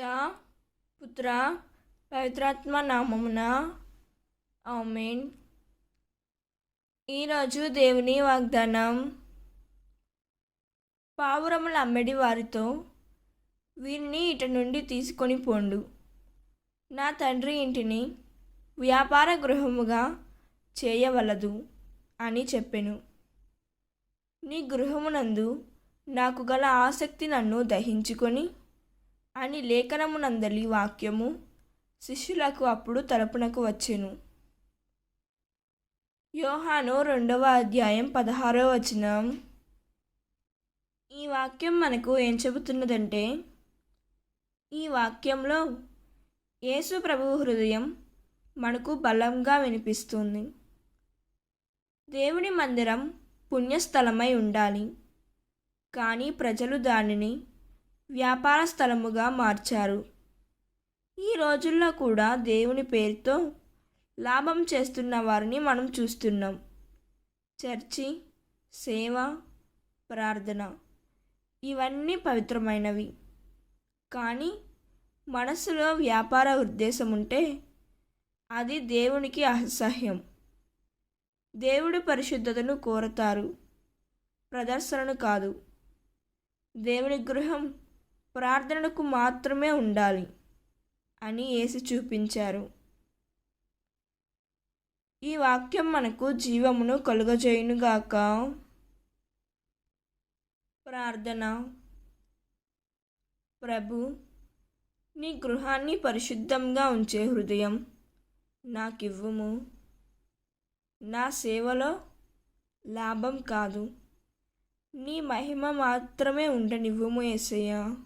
పిత పుత్ర పవిత్రాత్మ నామమున. ఆమెన్. ఈరోజు దేవుని వాగ్దానం. పావురముల అమ్మడి వారితో వీరిని ఇట నుండి తీసుకొని పోండు. నా తండ్రి ఇంటిని వ్యాపార గృహముగా చేయవలదు అని చెప్పెను. నీ గృహమునందు నాకు గల ఆసక్తి నన్ను దహించుకొని అని లేఖనమునందలి వాక్యము శిష్యులకు అప్పుడు తలపునకు వచ్చెను. యోహాను రెండవ అధ్యాయం పదహారో వచనం. ఈ వాక్యం మనకు ఏం చెబుతున్నదంటే ఈ వాక్యంలో యేసు ప్రభు హృదయం మనకు బలంగా వినిపిస్తుంది. దేవుని మందిరం పుణ్యస్థలమై ఉండాలి. కానీ ప్రజలు దానిని వ్యాపార స్థలముగా మార్చారు. ఈ రోజుల్లో కూడా దేవుని పేరుతో లాభం చేస్తున్న వారిని మనం చూస్తున్నాం. చర్చి సేవ ప్రార్థన ఇవన్నీ పవిత్రమైనవి. కానీ మనసులో వ్యాపార ఉద్దేశం ఉంటే అది దేవునికి అసహ్యం. దేవుడి పరిశుద్ధతను కోరతారు. ప్రదర్శనను కాదు. దేవుని గృహం ప్రార్థనకు మాత్రమే ఉండాలి అని వేసి చూపించారు. ఈ వాక్యం మనకు జీవమును కలుగజేయునుగాక ప్రార్థన. ప్రభు నీ గృహాన్ని పరిశుద్ధంగా ఉంచే హృదయం నాకివ్వుము. నా సేవలో లాభం కాదు. నీ మహిమ మాత్రమే ఉండనివ్వము ఏసయ్యా.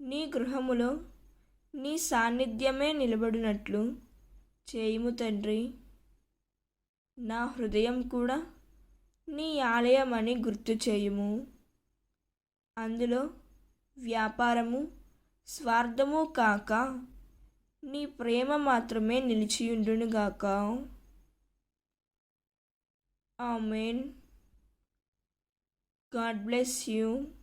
నీ గృహములో నీ సాన్నిధ్యమే నిలబడినట్లు చేయుము తండ్రి. నా హృదయం కూడా నీ ఆలయం అని గుర్తు చేయుము. అందులో వ్యాపారము స్వార్థము కాక నీ ప్రేమ మాత్రమే నిలిచియుండునుగాక ఆమెన్. God bless you.